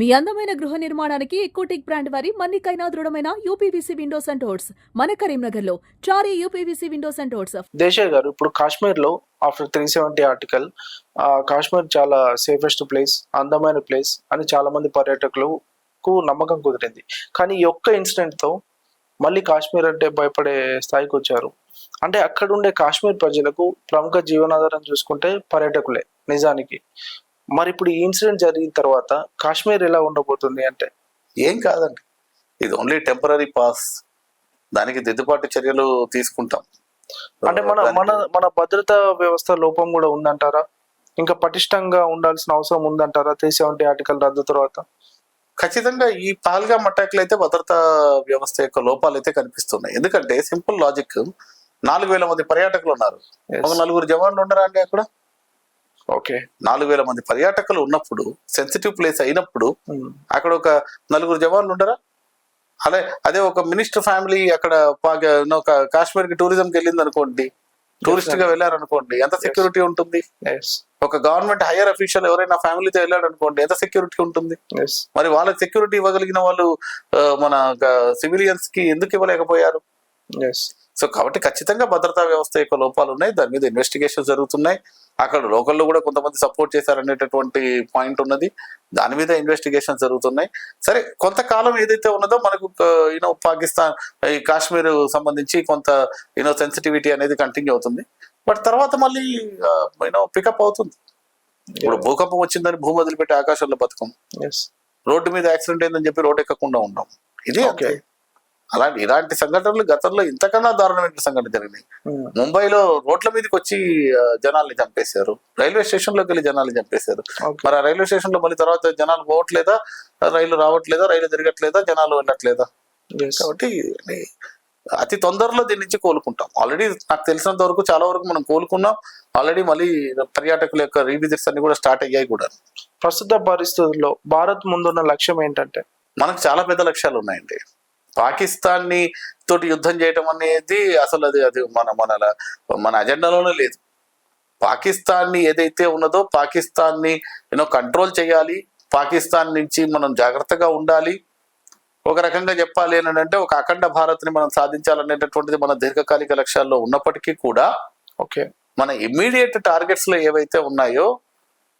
మీ అందమైన గృహ నిర్మాణానికి ఎకోటెక్ బ్రాండ్ వారి మన్నికైనా దృఢమైన యూపీవీసీ విండోస్ అండ్ డోర్స్ మన కరీంనగర్లో Chari UPVC windows and doors దేశ గారు ఇప్పుడు కాశ్మీర్లో after three seventy article Kashmir చాలా సేఫెస్ట్ ప్లేస్ అందమైన ప్లేస్ అని చాలా మంది పర్యాటకులకు నమ్మకం కుదిరింది. కానీ ఈ ఒక్క ఇన్సిడెంట్తో మళ్ళీ కాశ్మీర్ అంటే భయపడే స్థాయికి వచ్చారు. అంటే అక్కడ ఉండే కాశ్మీర్ ప్రజలకు ప్రముఖ జీవనాధారం చూసుకుంటే పర్యాటకులే నిజానికి. మరి ఇప్పుడు ఈ ఇన్సిడెంట్ జరిగిన తర్వాత కాశ్మీర్ ఎలా ఉండబోతుంది అంటే? ఏం కాదండి. ఇది ఓన్లీ టెంపరీ పాస్ దానికి దిద్దుబాటు చర్యలు తీసుకుంటాం. అంటే మన మన మన భద్రతా వ్యవస్థ లోపం కూడా ఉందంటారా? ఇంకా పటిష్టంగా ఉండాల్సిన అవసరం ఉందంటారా? త్రీ సెవెంటీ ఆర్టికల్ రద్దు తర్వాత? ఖచ్చితంగా ఈ పహల్గా అటాక్లు అయితే భద్రతా వ్యవస్థ యొక్క లోపాలు అయితే కనిపిస్తున్నాయి. ఎందుకంటే సింపుల్ లాజిక్ నాలుగు వేల మంది పర్యాటకులు ఉన్నారు. ఒక నలుగురు జవాన్లు ఉండరా అండి అక్కడ? ఓకే. నాలుగు వేల మంది పర్యాటకులు ఉన్నప్పుడు సెన్సిటివ్ ప్లేస్ అయినప్పుడు అక్కడ ఒక నలుగురు జవాన్లు ఉండరా? అదే అదే ఒక మినిస్టర్ ఫ్యామిలీ అక్కడ కాశ్మీర్కి టూరిజం కి వెళ్ళింది అనుకోండి టూరిస్ట్గా వెళ్ళారనుకోండి ఎంత సెక్యూరిటీ ఉంటుంది? ఒక గవర్నమెంట్ హైయర్ అఫీషియల్ ఎవరైనా ఫ్యామిలీతో వెళ్ళాడు అనుకోండి ఎంత సెక్యూరిటీ ఉంటుంది? మరి వాళ్ళకి సెక్యూరిటీ ఇవ్వగలిగిన వాళ్ళు మన సివిలియన్స్కి ఎందుకు ఇవ్వలేకపోయారు? సో కాబట్టి ఖచ్చితంగా భద్రతా వ్యవస్థ యొక్క లోపాలు ఉన్నాయి దాని మీద ఇన్వెస్టిగేషన్ జరుగుతున్నాయి. అక్కడ లోకల్లో కూడా కొంతమంది సపోర్ట్ చేశారనేటటువంటి పాయింట్ ఉన్నది. దాని మీద ఇన్వెస్టిగేషన్ జరుగుతున్నాయి. సరే కొంతకాలం ఏదైతే ఉన్నదో మనకు యూనో పాకిస్తాన్ ఈ కాశ్మీర్ సంబంధించి కొంత యూనో సెన్సిటివిటీ అనేది కంటిన్యూ అవుతుంది. బట్ తర్వాత మళ్ళీ యూనో పికప్ అవుతుంది. ఇప్పుడు భూకంపం వచ్చిందని భూమి వదిలిపెట్టి ఆకాశంలో బతుకం రోడ్డు మీద యాక్సిడెంట్ అయిందని చెప్పి రోడ్ ఎక్కకుండా ఉన్నాం. ఇది ఓకే. అలాంటి ఇలాంటి సంఘటనలు గతంలో ఇంతకన్నా దారుణమైన సంఘటన జరిగినాయి. ముంబైలో రోడ్ల మీదకి వచ్చి జనాల్ని చంపేశారు. రైల్వే స్టేషన్లోకి వెళ్ళి జనాల్ని చంపేశారు. మరి ఆ రైల్వే స్టేషన్లో మళ్ళీ తర్వాత జనాలు పోవట్లేదా? రైలు రావట్లేదా? రైలు తిరగట్లేదా? జనాలు వెళ్ళట్లేదా? కాబట్టి అతి తొందరలో దీని నుంచి కోలుకుంటాం. ఆల్రెడీ నాకు తెలిసినంత వరకు చాలా వరకు మనం కోలుకున్నాం. ఆల్రెడీ మళ్ళీ పర్యాటకుల యొక్క రీవిజిట్స్ అన్ని కూడా స్టార్ట్ అయ్యాయి కూడా. ప్రస్తుత పరిస్థితుల్లో భారత్ ముందున్న లక్ష్యం ఏంటంటే? మనకు చాలా పెద్ద లక్ష్యాలు ఉన్నాయండి. పాకిస్తాన్ని తోటి యుద్ధం చేయటం అనేది అసలు అది అది మన మన మన అజెండాలోనే లేదు. పాకిస్తాన్ని ఏదైతే ఉన్నదో పాకిస్తాన్ని యూనో కంట్రోల్ చేయాలి. పాకిస్తాన్ నుంచి మనం జాగ్రత్తగా ఉండాలి. ఒక రకంగా చెప్పాలి అని అంటే ఒక అఖండ భారత్ని మనం సాధించాలనేటటువంటిది మన దీర్ఘకాలిక లక్ష్యాల్లో ఉన్నప్పటికీ కూడా ఓకే. మన ఇమ్మీడియట్ టార్గెట్స్లో ఏవైతే ఉన్నాయో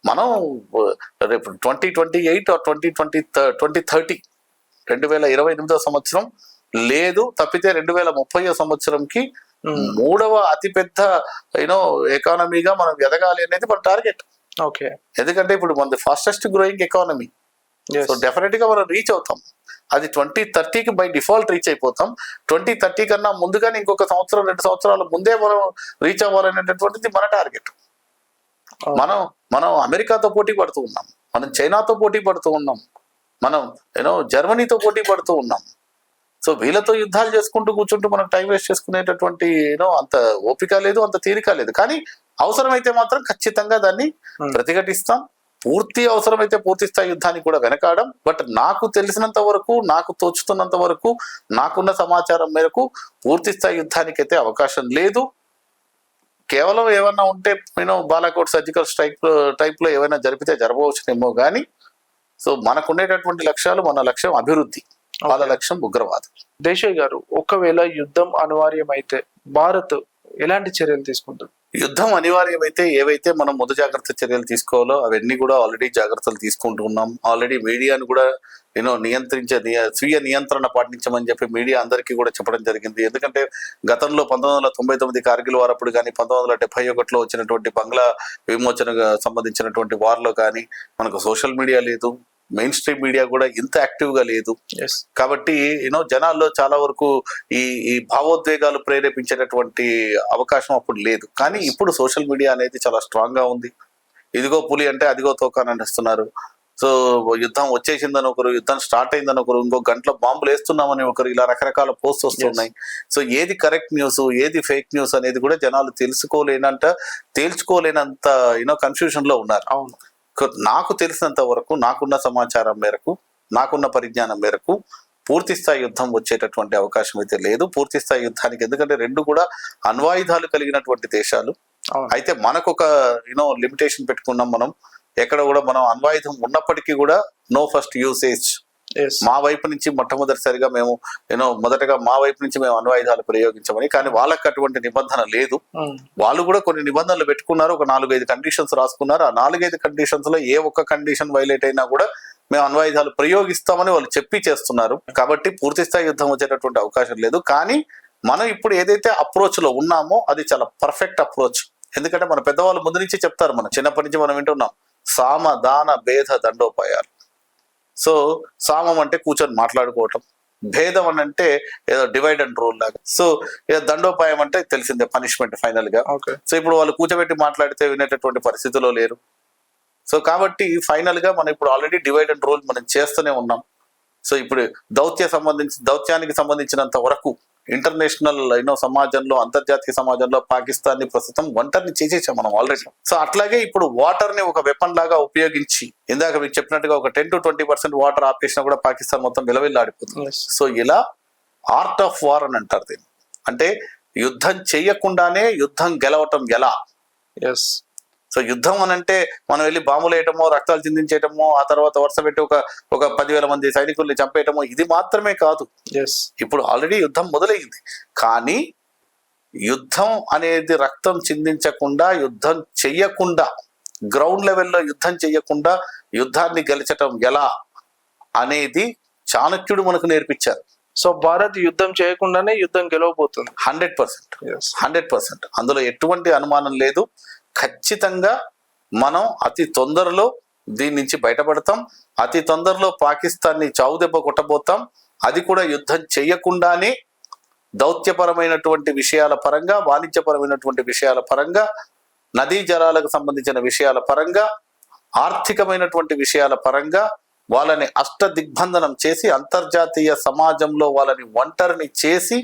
మనం రేపు twenty twenty eight twenty twenty twenty thirty రెండు వేల ఇరవై ఎనిమిదో సంవత్సరం లేదు తప్పితే రెండు వేల ముప్పై సంవత్సరంకి మూడవ అతిపెద్ద యూనో ఎకానమీగా మనం ఎదగాలి అనేది మన టార్గెట్. ఓకే ఎందుకంటే ఇప్పుడు మన ఫాస్టెస్ట్ గ్రోయింగ్ ఎకానమీ సో డెఫినెట్గా మనం రీచ్ అవుతాం. అది ట్వంటీ థర్టీకి బై డిఫాల్ట్ రీచ్ అయిపోతాం. ట్వంటీ థర్టీ కన్నా ముందుగానే ఇంకొక సంవత్సరం రెండు సంవత్సరాల ముందే మనం రీచ్ అవ్వాలనేటటువంటిది మన టార్గెట్. మనం మనం అమెరికాతో పోటీ పడుతూ ఉన్నాం. మనం చైనాతో పోటీ పడుతూ ఉన్నాం. మనం యూనో జర్మనీతో పోటీ పడుతూ ఉన్నాం. సో వీళ్ళతో యుద్ధాలు చేసుకుంటూ కూర్చుంటూ మనం టైం వేస్ట్ చేసుకునేటటువంటి యూనో అంత ఓపిక లేదు అంత తీరిక లేదు. కానీ అవసరమైతే మాత్రం ఖచ్చితంగా దాన్ని Hmm. ప్రతిఘటిస్తాం. పూర్తి అవసరమైతే పూర్తి స్థాయి యుద్ధానికి కూడా వెనకాడం. బట్ నాకు తెలిసినంత వరకు నాకు తోచుతున్నంత వరకు నాకున్న సమాచారం మేరకు పూర్తి స్థాయి యుద్ధానికి అయితే అవకాశం లేదు. కేవలం ఏమన్నా ఉంటే నేను బాలాకోట్ సర్జికల్ స్ట్రైక్ టైప్లో ఏమైనా జరిపితే జరగవచ్చునేమో కానీ సో మనకు ఉండేటటువంటి లక్ష్యాలు మన లక్ష్యం అభివృద్ధి వాళ్ళ లక్ష్యం ఉగ్రవాదం. దేశాయ్ గారు ఒకవేళ యుద్ధం అనివార్యమైతే భారత్ ఎలాంటి చర్యలు తీసుకుంటుంది? యుద్ధం అనివార్యమైతే ఏవైతే మనం ముందు జాగ్రత్త చర్యలు తీసుకోవాలో అవన్నీ కూడా ఆల్రెడీ జాగ్రత్తలు తీసుకుంటూ ఉన్నాం ఆల్రెడీ మీడియాను కూడా యూనో నియంత్రించే స్వీయ నియంత్రణ పాటించమని చెప్పి మీడియా అందరికీ కూడా చెప్పడం జరిగింది. ఎందుకంటే గతంలో పంతొమ్మిది వందల తొంభై తొమ్మిది కార్గిల్ వారప్పుడు కానీ పంతొమ్మిది వందల డెబ్బై ఒకటిలో వచ్చినటువంటి బంగ్లా విమోచన సంబంధించినటువంటి వార్లో కానీ మనకు సోషల్ మీడియా లేదు. మెయిన్ స్ట్రీమ్ మీడియా కూడా ఇంత యాక్టివ్గా లేదు. కాబట్టి యూనో జనాల్లో చాలా వరకు ఈ ఈ భావోద్వేగాలు ప్రేరేపించేటటువంటి అవకాశం అప్పుడు లేదు. కానీ ఇప్పుడు సోషల్ మీడియా అనేది చాలా స్ట్రాంగ్గా ఉంది. ఇదిగో పులి అంటే అదిగో తోక అని అనేస్తున్నారు సో యుద్ధం వచ్చేసిందని ఒకరు యుద్ధం స్టార్ట్ అయిందని ఒకరు ఇంకో గంటలో బాంబులు వేస్తున్నామని ఒకరు ఇలా రకరకాల పోస్ట్ వస్తున్నాయి. సో ఏది కరెక్ట్ న్యూస్ ఏది ఫేక్ న్యూస్ అనేది కూడా జనాలు తెలుసుకోలేనంత తేల్చుకోలేనంత యూనో కన్ఫ్యూజన్లో ఉన్నారు. అవును. నాకు తెలిసినంత వరకు నాకున్న సమాచారం మేరకు నాకున్న పరిజ్ఞానం మేరకు పూర్తి స్థాయి యుద్ధం వచ్చేటటువంటి అవకాశం అయితే లేదు. పూర్తి స్థాయి యుద్ధానికి ఎందుకంటే రెండు కూడా అణ్వాయుధాలు కలిగినటువంటి దేశాలు. అయితే మనకు ఒక యూనో లిమిటేషన్ పెట్టుకున్నాం మనం. ఎక్కడ కూడా మనం అణ్వాయుధం ఉన్నప్పటికీ కూడా నో ఫస్ట్ యూసేజ్ మా వైపు నుంచి మొట్టమొదటిసారిగా మేము యూనో మొదటగా మా వైపు నుంచి మేము అణ్వాయుధాలు ప్రయోగించమని కానీ వాళ్ళకి అటువంటి నిబంధన లేదు. వాళ్ళు కూడా కొన్ని నిబంధనలు పెట్టుకున్నారు ఒక నాలుగైదు కండిషన్స్ రాసుకున్నారు. ఆ నాలుగైదు కండిషన్స్లో ఏ ఒక్క కండిషన్ వైలేట్ అయినా కూడా మేము అణ్వాయుధాలు ప్రయోగిస్తామని వాళ్ళు చెప్పి చేస్తున్నారు. కాబట్టి పూర్తి స్థాయి యుద్ధం వచ్చేటటువంటి అవకాశం లేదు. కానీ మనం ఇప్పుడు ఏదైతే అప్రోచ్లో ఉన్నామో అది చాలా పర్ఫెక్ట్ అప్రోచ్ ఎందుకంటే మన పెద్దవాళ్ళు ముందు నుంచి చెప్తారు మనం చిన్నప్పటి నుంచి మనం వింటున్నాం సామ దాన భేద దండోపాయాలు. సో సామం అంటే కూర్చొని మాట్లాడుకోవటం. భేదం అని అంటే ఏదో డివైడ్ అండ్ రూల్ లాగా. సో ఏదో దండోపాయం అంటే తెలిసిందే పనిష్మెంట్ ఫైనల్గా. ఓకే సో ఇప్పుడు వాళ్ళు కూర్చోబెట్టి మాట్లాడితే వినేటటువంటి పరిస్థితిలో లేరు. సో కాబట్టి ఫైనల్గా మనం ఇప్పుడు ఆల్రెడీ డివైడ్ అండ్ రూల్ మనం చేస్తూనే ఉన్నాం. సో ఇప్పుడు దౌత్య సంబంధించి దౌత్యానికి సంబంధించినంత వరకు ఇంటర్నేషనల్ యూనో సమాజంలో అంతర్జాతీయ సమాజంలో పాకిస్తాన్ని ప్రస్తుతం ఒంటరిని చేసేసాం మనం ఆల్రెడీ సో అట్లాగే ఇప్పుడు వాటర్ని ఒక వెపన్ లాగా ఉపయోగించి ఇందాక మీకు చెప్పినట్టుగా ఒక ten to twenty percent water ఆపేసినా కూడా పాకిస్తాన్ మొత్తం విలవిల్లాడిపోతుంది సో ఇలా ఆర్ట్ ఆఫ్ వార్ అని అంటారు దీన్ని. అంటే యుద్ధం చేయకుండానే యుద్ధం గెలవటం ఎలా? ఎస్ సో యుద్ధం అని అంటే మనం వెళ్ళి బాంబులు వేయటమో రక్తాలు చిందించేయటమో ఆ తర్వాత వరుస పెట్టి ఒక ఒక పదివేల మంది సైనికుల్ని చంపేయటమో ఇది మాత్రమే కాదు. ఇప్పుడు ఆల్రెడీ యుద్ధం మొదలైంది. కానీ యుద్ధం అనేది రక్తం చిందించకుండా యుద్ధం చెయ్యకుండా గ్రౌండ్ లెవెల్లో యుద్ధం చెయ్యకుండా యుద్ధాన్ని గెలిచటం ఎలా అనేది చాణక్యుడు మనకు నేర్పించారు. సో భారత్ యుద్ధం చేయకుండానే యుద్ధం గెలవబోతుంది. Hundred percent. Hundred percent. అందులో ఎటువంటి అనుమానం లేదు. ఖచ్చితంగా మనం అతి తొందరలో దీని నుంచి బయటపడతాం. అతి తొందరలో పాకిస్తాన్ని చావు దెబ్బ కొట్టబోతాం. అది కూడా యుద్ధం చేయకుండానే దౌత్యపరమైనటువంటి విషయాల పరంగా వాణిజ్యపరమైనటువంటి విషయాల పరంగా నదీ జలాలకు సంబంధించిన విషయాల పరంగా ఆర్థికమైనటువంటి విషయాల పరంగా వాళ్ళని అష్ట దిగ్బంధనం చేసి అంతర్జాతీయ సమాజంలో వాళ్ళని ఒంటరిని చేసి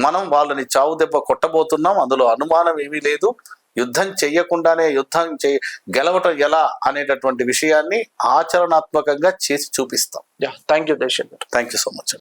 మనం వాళ్ళని చావు దెబ్బ కొట్టబోతున్నాం. అందులో అనుమానం ఏమీ లేదు. యుద్ధం చెయ్యకుండానే యుద్ధం చే గెలవటం ఎలా అనేటటువంటి విషయాన్ని ఆచరణాత్మకంగా చేసి చూపిస్తాం. Yeah thank you Darshan thank you so much